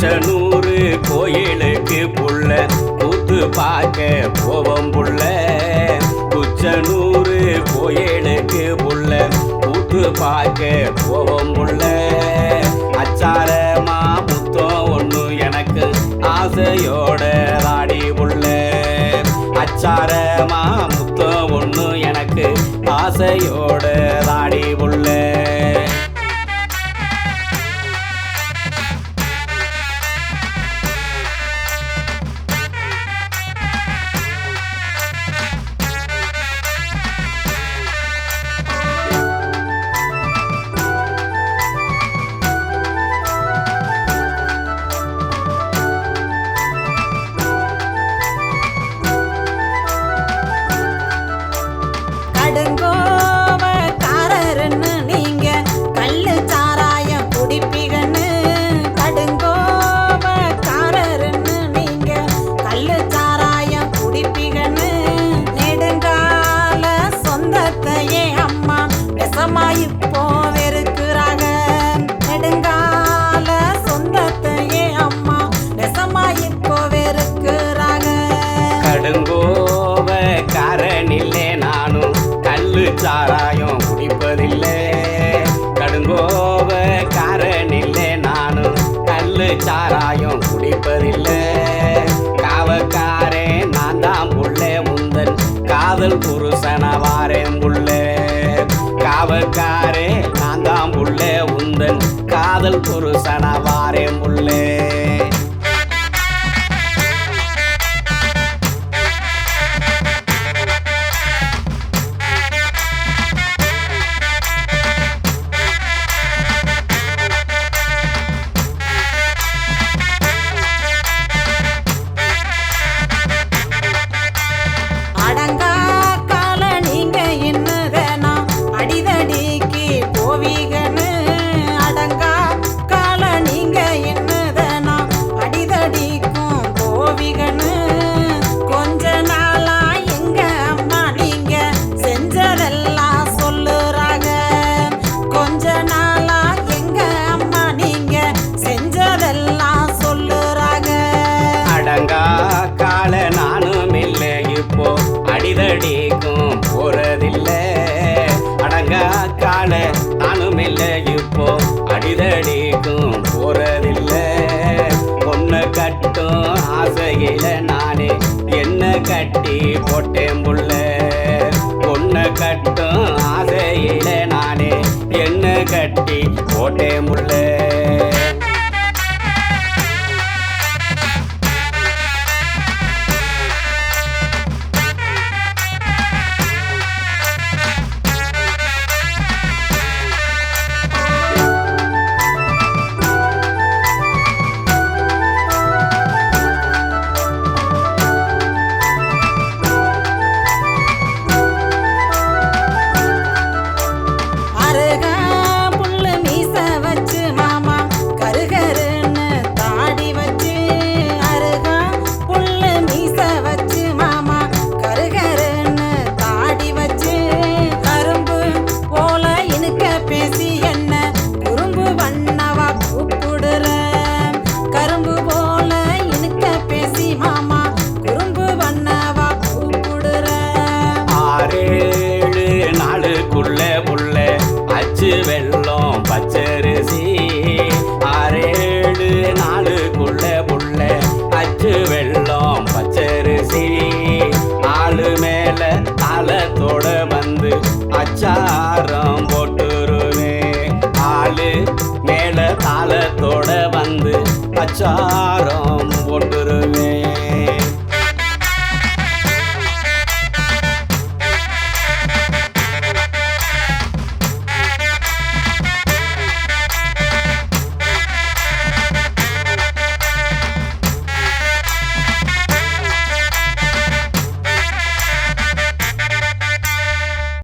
கூச்சனூறு கோயிலுக்கு புள்ள கூத்து பார்க்க போவோம் புள்ள. கூச்சனூறு கோயிலுக்கு புள்ள கூத்து பார்க்க போவோம் புள்ள. அச்சாரமா புத்தம் ஒன்று எனக்கு ஆசையோட ராடி புள்ள. அச்சாரமா முத்தம் ஒன்று எனக்கு ஆசையோட ராடி புள்ள. விஷமா இப்போ வெறுக்கிறாங்க. நெடுங்கால சொந்தத்தையே அம்மா விஷமா இப்போ வெறுக்கிறாங்க. கடுங்கோவ காரனில்லே நானும் கள்ளு சாராயம் குடிப்பதில்லை. கடுங்கோவ காரனில்லே நானும் கள்ளு சாராயம் குடிப்பதில்லை. காவக்காரே நான் தான் புள்ளே உந்தன் காதல் புருஷன வாரேன் புள்ளே கால நானும் இல்லை இப்போ. அடிதடிக்கும் போறதில்லை. பொண்ணு கட்டும் ஆசையில நானே. என்ன கட்டி போட்டேன் புள்ள? பொண்ணு கட்டும் ஆசையில நானே. என்ன கட்டி போட்டேன் புள்ள? அச்சாரம் போட்டுருமே ஆளு மேல தாளத்தோட வந்து அச்சாரம்